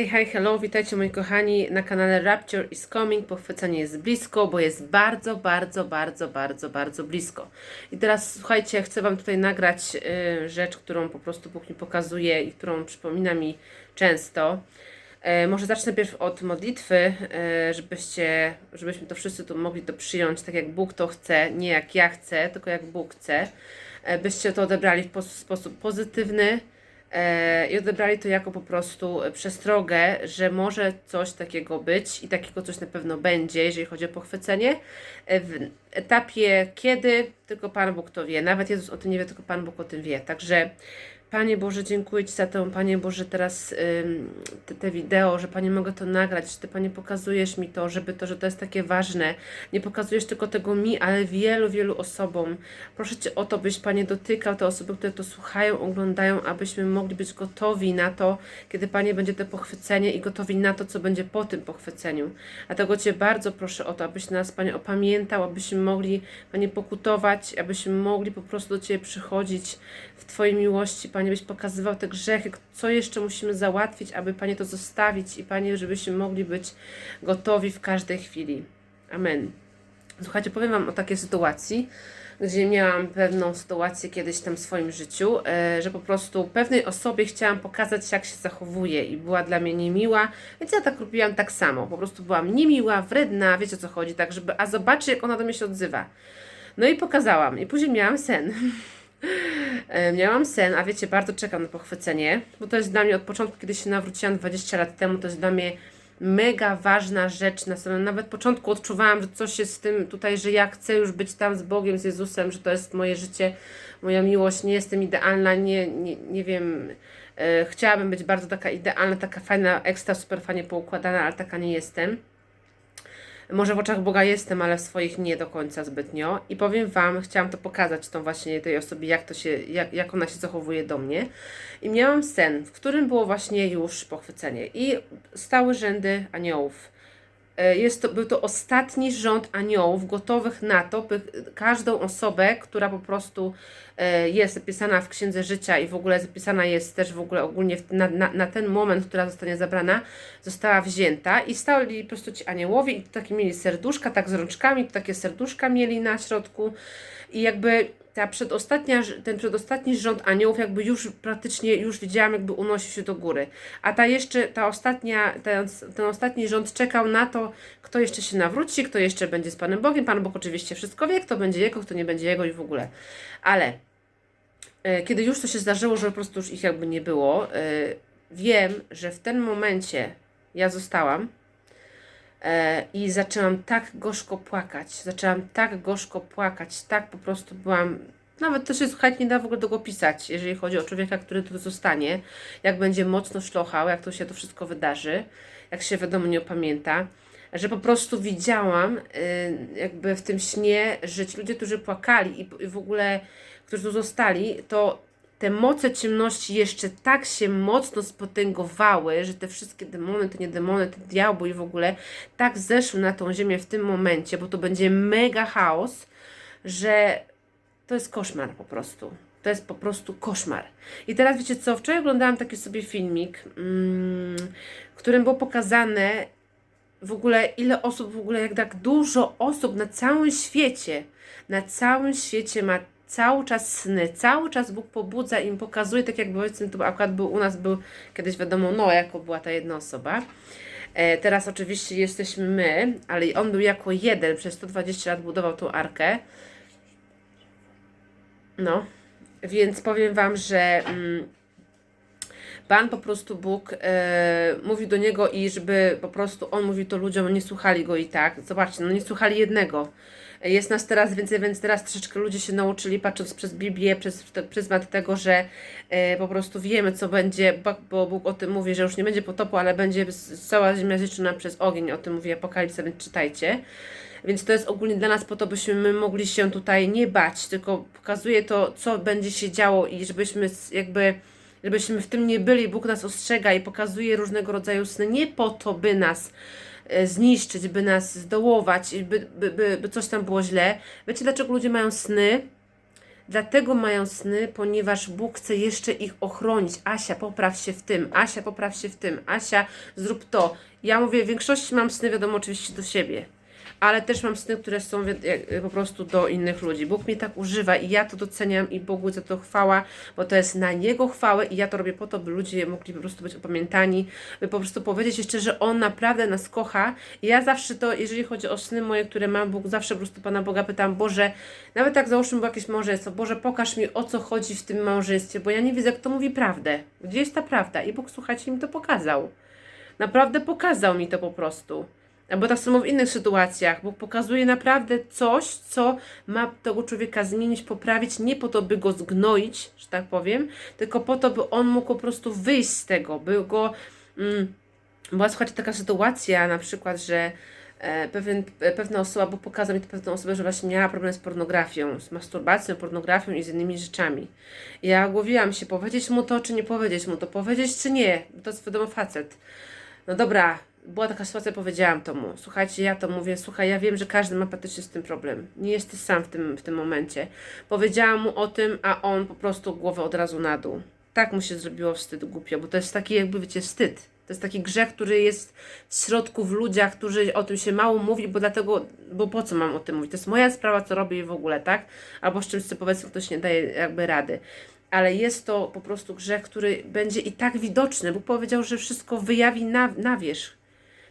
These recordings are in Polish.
Hej, hej, hello, witajcie moi kochani na kanale Rapture is Coming. Pochwycenie jest blisko, bo jest bardzo, bardzo, bardzo, bardzo, bardzo blisko. I teraz słuchajcie, chcę Wam tutaj nagrać y, rzecz, którą po prostu Bóg mi pokazuje i którą przypomina mi często. E, może zacznę najpierw od modlitwy, e, żebyście, żebyśmy to wszyscy tu mogli to przyjąć tak, jak Bóg to chce, nie jak ja chcę, tylko jak Bóg chce. E, byście to odebrali w pos- sposób pozytywny, i odebrali to jako po prostu przestrogę, że może coś takiego być i takiego coś na pewno będzie, jeżeli chodzi o pochwycenie. E, W etapie kiedy, tylko Pan Bóg to wie. Nawet Jezus o tym nie wie, tylko Pan Bóg o tym wie. Także Panie Boże, dziękuję Ci za to, Panie Boże, teraz te, te wideo, że Panie mogę to nagrać, że Ty Panie pokazujesz mi to, żeby to, że to jest takie ważne. Nie pokazujesz tylko tego mi, ale wielu, wielu osobom. Proszę Cię o to, byś Panie dotykał te osoby, które to słuchają, oglądają, abyśmy mogli być gotowi na to, kiedy Panie będzie to pochwycenie i gotowi na to, co będzie po tym pochwyceniu. Dlatego Cię bardzo proszę o to, abyś nas Panie opamiętał, abyśmy mogli Panie pokutować, abyśmy mogli po prostu do Ciebie przychodzić w Twojej miłości, Panie, byś pokazywał te grzechy, co jeszcze musimy załatwić, aby Panie to zostawić i Panie, żebyśmy mogli być gotowi w każdej chwili. Amen. Słuchajcie, powiem Wam o takiej sytuacji, gdzie miałam pewną sytuację kiedyś tam w swoim życiu, e, że po prostu pewnej osobie chciałam pokazać, jak się zachowuje i była dla mnie niemiła, więc ja tak robiłam tak samo. Po prostu byłam niemiła, wredna, wiecie o co chodzi, tak żeby, a zobaczy, jak ona do mnie się odzywa. No i pokazałam. I później miałam sen. Miałam sen, a wiecie, bardzo czekam na pochwycenie, bo to jest dla mnie od początku, kiedy się nawróciłam 20 lat temu, to jest dla mnie mega ważna rzecz. Na samym nawet początku odczuwałam, że coś jest z tym tutaj, że ja chcę już być tam z Bogiem, z Jezusem, że to jest moje życie, moja miłość, nie jestem idealna, nie, nie, nie wiem, e, chciałabym być bardzo taka idealna, taka fajna, ekstra, super fajnie poukładana, ale taka nie jestem. Może w oczach Boga jestem, ale w swoich nie do końca zbytnio. I powiem Wam, chciałam to pokazać tą właśnie tej osobie, jak to się, jak, jak ona się zachowuje do mnie. I miałam sen, w którym było właśnie już pochwycenie. I stały rzędy aniołów. E, Jest to, był to ostatni rząd aniołów gotowych na to, by każdą osobę, która po prostu e, jest zapisana w Księdze Życia i w ogóle zapisana jest też w ogóle ogólnie na, na, na ten moment, która zostanie zabrana, została wzięta i stali po prostu ci aniołowie i takie mieli serduszka, tak z rączkami, takie serduszka mieli na środku i jakby ta przedostatnia, ten przedostatni rząd aniołów jakby już praktycznie, już widziałam jakby unosił się do góry. A ta jeszcze, ta ostatnia, ten, ten ostatni rząd czekał na to, kto jeszcze się nawróci, kto jeszcze będzie z Panem Bogiem. Pan Bóg oczywiście wszystko wie, kto będzie jego, kto nie będzie jego i w ogóle. Ale e, kiedy już to się zdarzyło, że po prostu już ich jakby nie było, e, wiem, że w tym momencie ja zostałam i zaczęłam tak gorzko płakać. Zaczęłam tak gorzko płakać, tak po prostu byłam. Nawet to się słuchać nie da w ogóle tego pisać, jeżeli chodzi o człowieka, który tu zostanie, jak będzie mocno szlochał, jak to się to wszystko wydarzy, jak się wiadomo nie opamięta, że po prostu widziałam y, jakby w tym śnie, że ci ludzie, którzy płakali i w ogóle, którzy tu zostali, to te moce ciemności jeszcze tak się mocno spotęgowały, że te wszystkie demony, to nie demony, te diabły i w ogóle tak zeszły na tą ziemię w tym momencie, bo to będzie mega chaos, że to jest koszmar po prostu. To jest po prostu koszmar. I teraz wiecie co? Wczoraj oglądałam taki sobie filmik, mm, w którym było pokazane w ogóle ile osób, w ogóle jak tak dużo osób na całym świecie, na całym świecie ma cały czas sny, cały czas Bóg pobudza im, pokazuje, tak jak powiedzmy, tu akurat był, u nas był kiedyś wiadomo Noe, jako była ta jedna osoba. E, teraz oczywiście jesteśmy my, ale on był jako jeden, przez 120 lat budował tą arkę. No, więc powiem Wam, że mm, Pan po prostu Bóg e, mówił do niego i żeby po prostu on mówił to ludziom, nie słuchali go i tak. Zobaczcie, no nie słuchali jednego. Jest nas teraz więcej, więc teraz troszeczkę ludzie się nauczyli, patrząc przez Biblię, przez te- pryzmat tego, że e, po prostu wiemy, co będzie, bo, Bóg o tym mówi, że już nie będzie potopu, ale będzie cała ziemia zniszczona przez ogień. O tym mówi Apokalipsa, więc czytajcie. Więc to jest ogólnie dla nas po to, byśmy my mogli się tutaj nie bać, tylko pokazuje to, co będzie się działo i żebyśmy jakby żebyśmy w tym nie byli. Bóg nas ostrzega i pokazuje różnego rodzaju sny nie po to, by nas zniszczyć, by nas zdołować, by, by, by, by coś tam było źle. Wiecie, dlaczego ludzie mają sny? Dlatego mają sny, ponieważ Bóg chce jeszcze ich ochronić. Asia, popraw się w tym, Asia, popraw się w tym, Asia, zrób to. Ja mówię, w większości mam sny, wiadomo, oczywiście do siebie ale też mam sny, które są jak- po prostu do innych ludzi. Bóg mnie tak używa i ja to doceniam i Bogu za to chwała, bo to jest na Jego chwałę i ja to robię po to, by ludzie mogli po prostu być opamiętani, by po prostu powiedzieć jeszcze, że On naprawdę nas kocha. I ja zawsze to, jeżeli chodzi o sny moje, które mam, Bóg zawsze po prostu Pana Boga pytam, Boże, nawet tak załóżmy było jakieś małżeństwo, Boże, pokaż mi o co chodzi w tym małżeństwie, bo ja nie widzę, kto mówi prawdę. Gdzie jest ta prawda? I Bóg, słuchajcie, mi to pokazał. Naprawdę pokazał mi to po prostu. Albo tak samo w innych sytuacjach. Bóg pokazuje naprawdę coś, co ma tego człowieka zmienić, poprawić, nie po to, by go zgnoić, że tak powiem, tylko po to, by on mógł po prostu wyjść z tego, by go. Mm, była słuchajcie taka sytuacja na przykład, że e, pewien, e, pewna osoba, Bóg pokazał mi pewną osobę, że właśnie miała problem z pornografią, z masturbacją, pornografią i z innymi rzeczami. Ja głowiłam się, powiedzieć mu to, czy nie powiedzieć mu to, powiedzieć czy nie, to jest wiadomo facet. No dobra, była taka sytuacja, powiedziałam to mu. Słuchajcie, ja to mówię, słuchaj, ja wiem, że każdy ma praktycznie z tym problem. Nie jesteś sam w tym, w tym momencie. Powiedziałam mu o tym, a on po prostu głowę od razu na dół. Tak mu się zrobiło wstyd głupio, bo to jest taki jakby, wiecie, wstyd. To jest taki grzech, który jest w środku w ludziach, którzy o tym się mało mówi, bo dlatego, bo po co mam o tym mówić? To jest moja sprawa, co robię i w ogóle, tak? Albo z czymś, co powiedzmy ktoś nie daje jakby rady ale jest to po prostu grzech, który będzie i tak widoczny. Bóg powiedział, że wszystko wyjawi na, na wierzch.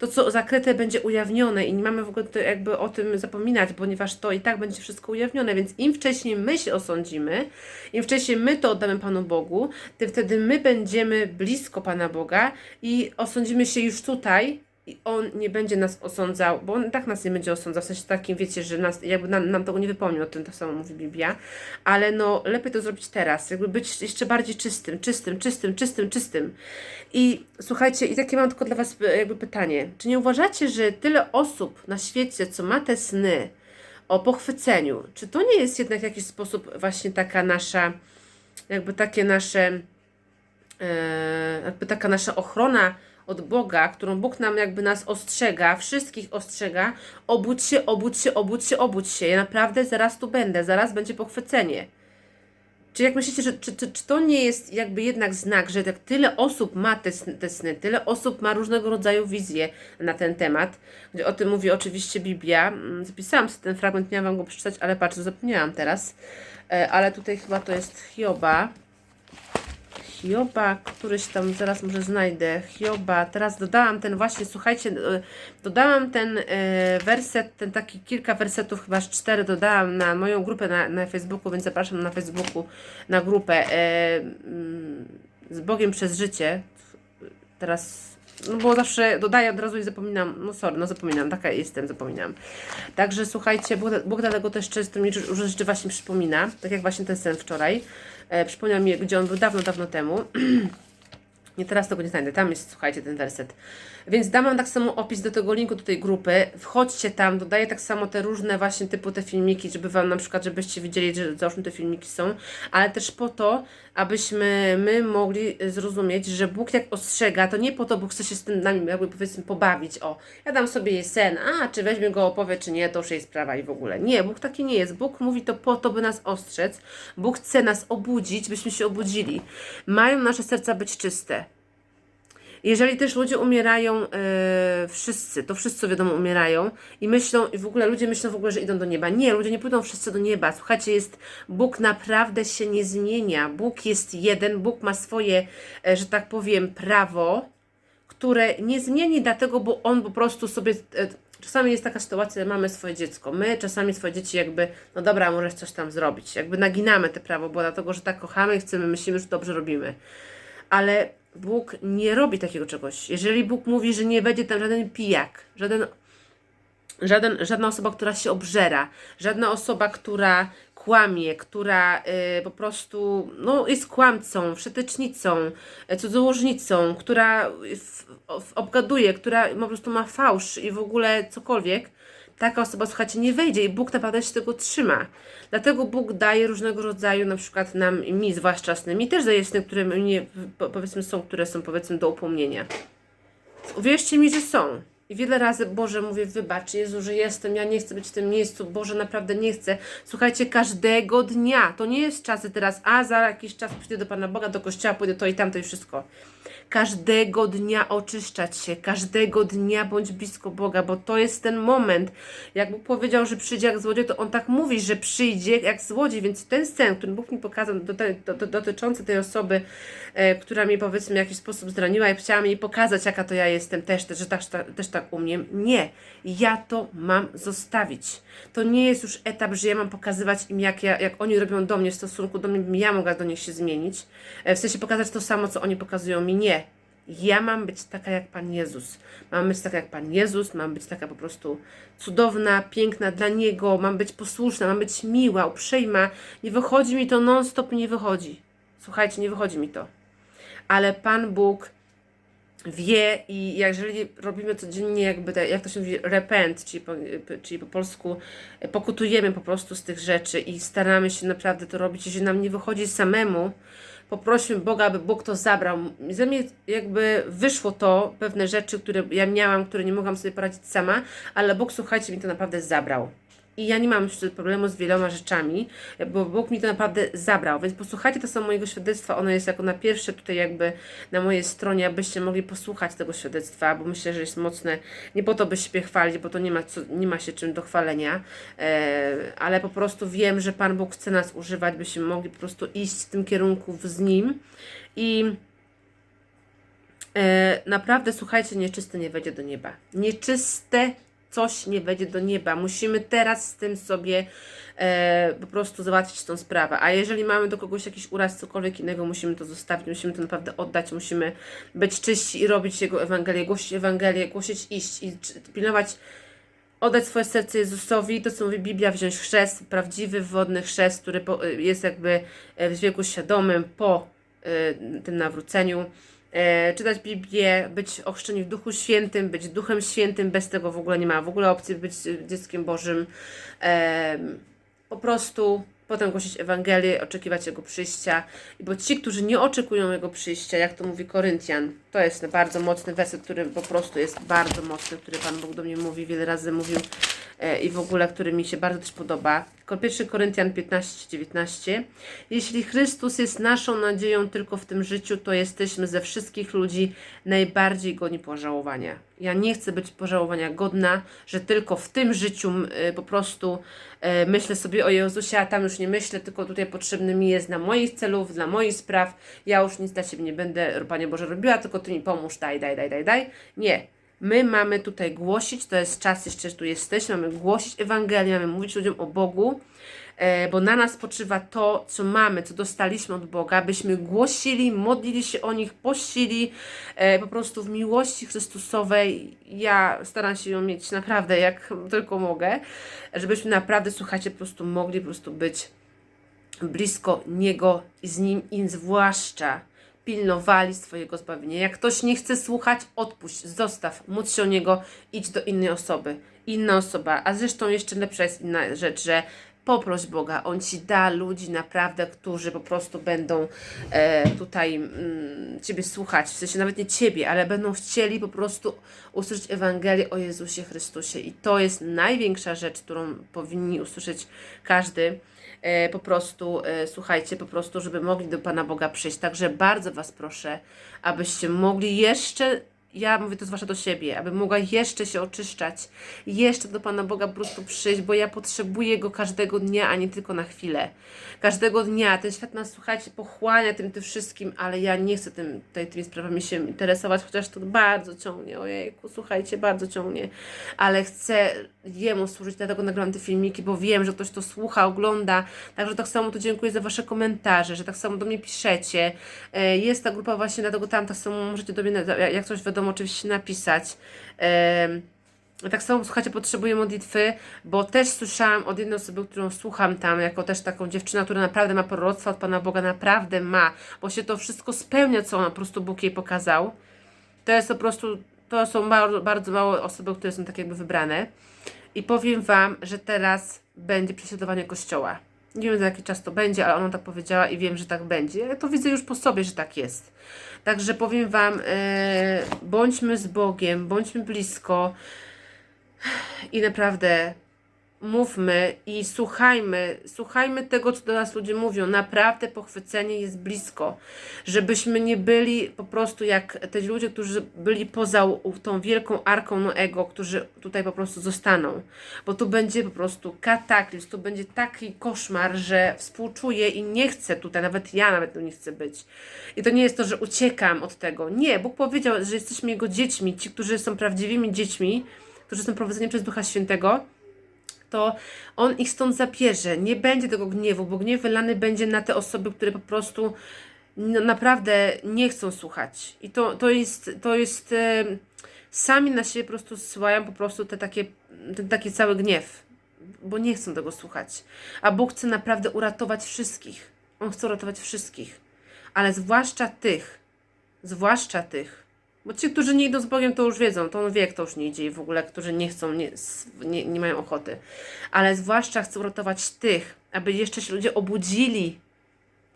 To, co zakryte, będzie ujawnione i nie mamy w ogóle jakby o tym zapominać, ponieważ to i tak będzie wszystko ujawnione, więc im wcześniej my się osądzimy, im wcześniej my to oddamy Panu Bogu, tym wtedy my będziemy blisko Pana Boga i osądzimy się już tutaj, i On nie będzie nas osądzał, bo On tak nas nie będzie osądzał, w sensie takim, wiecie, że nas, jakby nam, nam tego nie wypomni, o tym to samo mówi Biblia, ale no lepiej to zrobić teraz, jakby być jeszcze bardziej czystym, czystym, czystym, czystym, czystym. I słuchajcie, i takie mam tylko dla Was e, jakby pytanie, czy nie uważacie, że tyle osób na świecie, co ma te sny o pochwyceniu, czy to nie jest jednak w jakiś sposób właśnie taka nasza, jakby takie nasze, e, jakby taka nasza ochrona od Boga, którą Bóg nam jakby nas ostrzega, wszystkich ostrzega, obudź się, obudź się, obudź się, obudź się. Ja naprawdę zaraz tu będę, zaraz będzie pochwycenie. Czy jak myślicie, że czy, czy, czy to nie jest jakby jednak znak, że tak tyle osób ma te, te sny, tyle osób ma różnego rodzaju wizje na ten temat, gdzie o tym mówi oczywiście Biblia. Mm, Zapisałam sobie ten fragment, miałam go przeczytać, ale patrzę, zapomniałam teraz. E, Ale tutaj chyba to jest Hioba. Hioba, któryś tam zaraz może znajdę. Hioba, teraz dodałam ten właśnie, słuchajcie, e, dodałam ten e, werset, ten taki kilka wersetów, chyba cztery dodałam na moją grupę na, na Facebooku, więc zapraszam na Facebooku na grupę e, mm, z Bogiem przez życie. Teraz, no bo zawsze dodaję od razu i zapominam, no sorry, no zapominam, taka jestem, zapominam. Także słuchajcie, Bóg, Bóg dlatego też często mi rzeczy właśnie przypomina, tak jak właśnie ten sen wczoraj. E, przypomniał mi, gdzie on był dawno, dawno temu. Nie, teraz tego nie znajdę. Tam jest, słuchajcie, ten werset. Więc dam wam tak samo opis do tego linku, do tej grupy. Wchodźcie tam, dodaję tak samo te różne właśnie typu te filmiki, żeby wam na przykład, żebyście widzieli, że załóżmy te filmiki są, ale też po to, abyśmy my mogli zrozumieć, że Bóg jak ostrzega, to nie po to, bo chce się z tym nami jakby powiedzmy pobawić. O, ja dam sobie jej sen, a czy weźmie go opowie, czy nie, to już jej sprawa i w ogóle. Nie, Bóg taki nie jest. Bóg mówi to po to, by nas ostrzec. Bóg chce nas obudzić, byśmy się obudzili. Mają nasze serca być czyste. Jeżeli też ludzie umierają, e, wszyscy, to wszyscy wiadomo umierają i myślą, i w ogóle ludzie myślą w ogóle, że idą do nieba. Nie, ludzie nie pójdą wszyscy do nieba. Słuchajcie, jest, Bóg naprawdę się nie zmienia. Bóg jest jeden, Bóg ma swoje, e, że tak powiem, prawo, które nie zmieni dlatego, bo On po prostu sobie... E, Czasami jest taka sytuacja, że mamy swoje dziecko. My czasami swoje dzieci jakby, no dobra, możesz coś tam zrobić. Jakby naginamy te prawo, bo dlatego, że tak kochamy i chcemy, myślimy, że dobrze robimy ale Bóg nie robi takiego czegoś. Jeżeli Bóg mówi, że nie będzie tam żaden pijak, żaden, żaden, żadna osoba, która się obżera, żadna osoba, która kłamie, która y, po prostu no, jest kłamcą, wszetecznicą, y, cudzołożnicą, która w, w, obgaduje, która po prostu ma fałsz i w ogóle cokolwiek, taka osoba, słuchajcie, nie wejdzie i Bóg naprawdę się tego trzyma. Dlatego Bóg daje różnego rodzaju, na przykład nam, mi zwłaszcza sny, mi też daje sny, które mnie, po- powiedzmy są, które są powiedzmy do upomnienia. Uwierzcie mi, że są. I wiele razy, Boże, mówię, wybacz, Jezu, że jestem, ja nie chcę być w tym miejscu, Boże, naprawdę nie chcę. Słuchajcie, każdego dnia, to nie jest czasy teraz, a za jakiś czas przyjdę do Pana Boga, do kościoła, pójdę to i tamto i wszystko. Każdego dnia oczyszczać się, każdego dnia bądź blisko Boga, bo to jest ten moment. Jak Bóg powiedział, że przyjdzie jak złodziej, to On tak mówi, że przyjdzie jak złodziej, więc ten sen, który Bóg mi pokazał do, do, do, dotyczący tej osoby, e, która mnie powiedzmy w jakiś sposób zraniła i chciała mi pokazać, jaka to ja jestem, też, że tak, też tak umiem. Nie, ja to mam zostawić. To nie jest już etap, że ja mam pokazywać im, jak, ja, jak oni robią do mnie w stosunku do mnie, ja mogła do nich się zmienić. E, w sensie pokazać to samo, co oni pokazują mi. Nie. Ja mam być taka jak Pan Jezus. Mam być taka jak Pan Jezus, mam być taka po prostu cudowna, piękna dla Niego, mam być posłuszna, mam być miła, uprzejma. Nie wychodzi mi to non-stop, nie wychodzi. Słuchajcie, nie wychodzi mi to. Ale Pan Bóg wie i jeżeli robimy codziennie jakby, te, jak to się mówi, repent, czyli po, czyli po polsku pokutujemy po prostu z tych rzeczy i staramy się naprawdę to robić, jeżeli nam nie wychodzi samemu, poprośmy Boga, aby Bóg to zabrał. Ze mnie jakby wyszło to, pewne rzeczy, które ja miałam, które nie mogłam sobie poradzić sama, ale Bóg, słuchajcie, mi to naprawdę zabrał. I ja nie mam już problemu z wieloma rzeczami, bo Bóg mi to naprawdę zabrał. Więc posłuchajcie to są mojego świadectwa. Ono jest jako na pierwsze tutaj jakby na mojej stronie, abyście mogli posłuchać tego świadectwa, bo myślę, że jest mocne. Nie po to, by siebie chwalić, bo to nie ma, co, nie ma się czym do chwalenia, e, ale po prostu wiem, że Pan Bóg chce nas używać, byśmy mogli po prostu iść w tym kierunku z Nim. I e, naprawdę, słuchajcie, nieczysty nie wejdzie do nieba. Nieczyste coś nie wejdzie do nieba. Musimy teraz z tym sobie e, po prostu załatwić tą sprawę. A jeżeli mamy do kogoś jakiś uraz, cokolwiek innego, musimy to zostawić, musimy to naprawdę oddać, musimy być czyści i robić Jego Ewangelię, głosić Ewangelię, głosić, iść i pilnować oddać swoje serce Jezusowi, to co mówi Biblia, wziąć chrzest, prawdziwy wodny chrzest, który jest jakby w wieku świadomym po y, tym nawróceniu e, czytać Biblię, być ochrzczeni w Duchu Świętym, być Duchem Świętym, bez tego w ogóle nie ma w ogóle opcji być dzieckiem Bożym. E, po prostu potem głosić Ewangelię, oczekiwać Jego przyjścia. Bo ci, którzy nie oczekują Jego przyjścia, jak to mówi Koryntian, to jest bardzo mocny werset, który po prostu jest bardzo mocny, który Pan Bóg do mnie mówi, wiele razy mówił e, i w ogóle, który mi się bardzo też podoba. 1 Koryntian 15-19 Jeśli Chrystus jest naszą nadzieją tylko w tym życiu, to jesteśmy ze wszystkich ludzi najbardziej godni pożałowania. Ja nie chcę być pożałowania godna, że tylko w tym życiu y, po prostu y, myślę sobie o Jezusie, a tam już nie myślę, tylko tutaj potrzebny mi jest dla moich celów, dla moich spraw. Ja już nic dla Ciebie nie będę, Panie Boże, robiła, tylko Ty mi pomóż, daj, daj, daj, daj, daj. Nie. My mamy tutaj głosić, to jest czas jeszcze, że tu jesteśmy, mamy głosić Ewangelię, mamy mówić ludziom o Bogu, e, bo na nas spoczywa to, co mamy, co dostaliśmy od Boga, byśmy głosili, modlili się o nich, pościli e, po prostu w miłości Chrystusowej. Ja staram się ją mieć naprawdę jak tylko mogę, żebyśmy naprawdę, słuchajcie, po prostu mogli po prostu być blisko Niego i z Nim, i zwłaszcza pilnowali swojego zbawienia. Jak ktoś nie chce słuchać, odpuść, zostaw, módl się o niego, idź do innej osoby. Inna osoba, a zresztą jeszcze lepsza jest inna rzecz, że poproś Boga, On Ci da ludzi naprawdę, którzy po prostu będą e, tutaj mm, Ciebie słuchać, w sensie nawet nie Ciebie, ale będą chcieli po prostu usłyszeć Ewangelię o Jezusie Chrystusie. I to jest największa rzecz, którą powinni usłyszeć każdy, po prostu, e, słuchajcie, po prostu, żeby mogli do Pana Boga przyjść. Także bardzo Was proszę, abyście mogli jeszcze ja mówię to zwłaszcza do siebie, aby mogła jeszcze się oczyszczać, jeszcze do Pana Boga po prostu przyjść, bo ja potrzebuję Go każdego dnia, a nie tylko na chwilę. Każdego dnia. Ten świat nas, słuchajcie, pochłania tym, tym wszystkim, ale ja nie chcę tym, tutaj, tymi sprawami się interesować, chociaż to bardzo ciągnie, ojejku, słuchajcie, bardzo ciągnie, ale chcę Jemu służyć, dlatego nagrałam te filmiki, bo wiem, że ktoś to słucha, ogląda, także tak samo to dziękuję za Wasze komentarze, że tak samo do mnie piszecie. E, jest ta grupa właśnie, dlatego tam tak samo możecie do mnie, jak coś wiadomo, oczywiście napisać. Tak samo, słuchajcie, potrzebuję modlitwy, bo też słyszałam od jednej osoby, którą słucham tam, jako też taką dziewczynę, która naprawdę ma proroctwo od Pana Boga, naprawdę ma, bo się to wszystko spełnia, co on po prostu Bóg jej pokazał. To jest po prostu, to są bardzo, bardzo małe osoby, które są tak jakby wybrane. I powiem Wam, że teraz będzie prześladowanie Kościoła. Nie wiem za jaki czas to będzie, ale ona tak powiedziała i wiem, że tak będzie. Ja to widzę już po sobie, że tak jest. Także powiem Wam, e, bądźmy z Bogiem, bądźmy blisko i naprawdę mówmy i słuchajmy, słuchajmy tego, co do nas ludzie mówią. Naprawdę pochwycenie jest blisko. Żebyśmy nie byli po prostu jak te ludzie, którzy byli poza tą wielką arką Noego, którzy tutaj po prostu zostaną. Bo tu będzie po prostu kataklizm, tu będzie taki koszmar, że współczuję i nie chcę tutaj, nawet ja nawet tu nie chcę być. I to nie jest to, że uciekam od tego. Nie, Bóg powiedział, że jesteśmy Jego dziećmi. Ci, którzy są prawdziwymi dziećmi, którzy są prowadzeni przez Ducha Świętego, to on ich stąd zabierze. Nie będzie tego gniewu, bo gniew wylany będzie na te osoby, które po prostu no, naprawdę nie chcą słuchać. I to, to jest, to jest e, sami na siebie po prostu zsyłają po prostu te takie, ten taki cały gniew, bo nie chcą tego słuchać. A Bóg chce naprawdę uratować wszystkich. On chce uratować wszystkich, ale zwłaszcza tych, zwłaszcza tych, bo ci, którzy nie idą z Bogiem, to już wiedzą, to on wie, kto już nie idzie i w ogóle, którzy nie chcą, nie, nie, nie mają ochoty. Ale zwłaszcza chcę uratować tych, aby jeszcze się ludzie obudzili.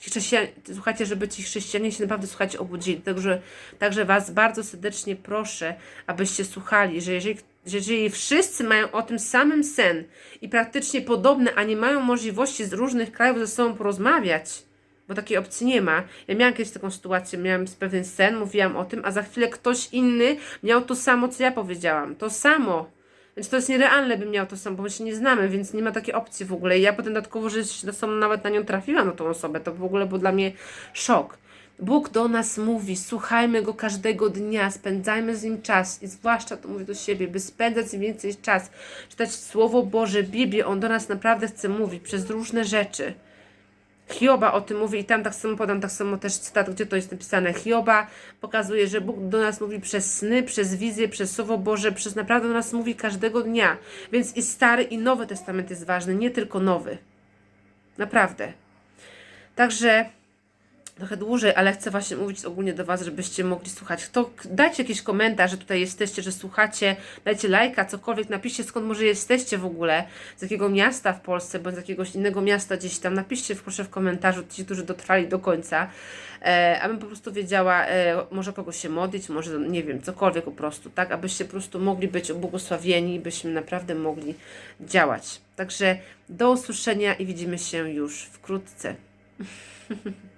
Ci chrześcijanie, słuchajcie, żeby ci chrześcijanie się naprawdę, słuchajcie, obudzili. Także, także Was bardzo serdecznie proszę, abyście słuchali, że jeżeli, że jeżeli wszyscy mają o tym samym sen i praktycznie podobne, a nie mają możliwości z różnych krajów ze sobą porozmawiać, bo takiej opcji nie ma. Ja miałam kiedyś taką sytuację, miałam pewien sen, mówiłam o tym, a za chwilę ktoś inny miał to samo, co ja powiedziałam. To samo. Więc to jest nierealne, bym miał to samo, bo my się nie znamy, więc nie ma takiej opcji w ogóle. I ja potem dodatkowo, że sam nawet na nią trafiłam, na tą osobę, to w ogóle był dla mnie szok. Bóg do nas mówi, słuchajmy Go każdego dnia, spędzajmy z Nim czas i zwłaszcza to mówię do siebie, by spędzać więcej czas, czytać Słowo Boże, Biblię, On do nas naprawdę chce mówić przez różne rzeczy. Hioba o tym mówi i tam tak samo podam tak samo też cytat, gdzie to jest napisane. Hioba pokazuje, że Bóg do nas mówi przez sny, przez wizje, przez Słowo Boże, przez naprawdę do nas mówi każdego dnia. Więc i Stary i Nowy Testament jest ważny, nie tylko Nowy. Naprawdę. Także trochę dłużej, ale chcę właśnie mówić ogólnie do Was, żebyście mogli słuchać. To dajcie jakiś komentarz, że tutaj jesteście, że słuchacie, dajcie lajka, cokolwiek, napiszcie skąd może jesteście w ogóle, z jakiego miasta w Polsce, bądź z jakiegoś innego miasta gdzieś tam. Napiszcie proszę w komentarzu ci, którzy dotrwali do końca, e, abym po prostu wiedziała, e, może kogoś się modlić, może nie wiem, cokolwiek po prostu, tak, abyście po prostu mogli być błogosławieni, byśmy naprawdę mogli działać. Także do usłyszenia i widzimy się już wkrótce.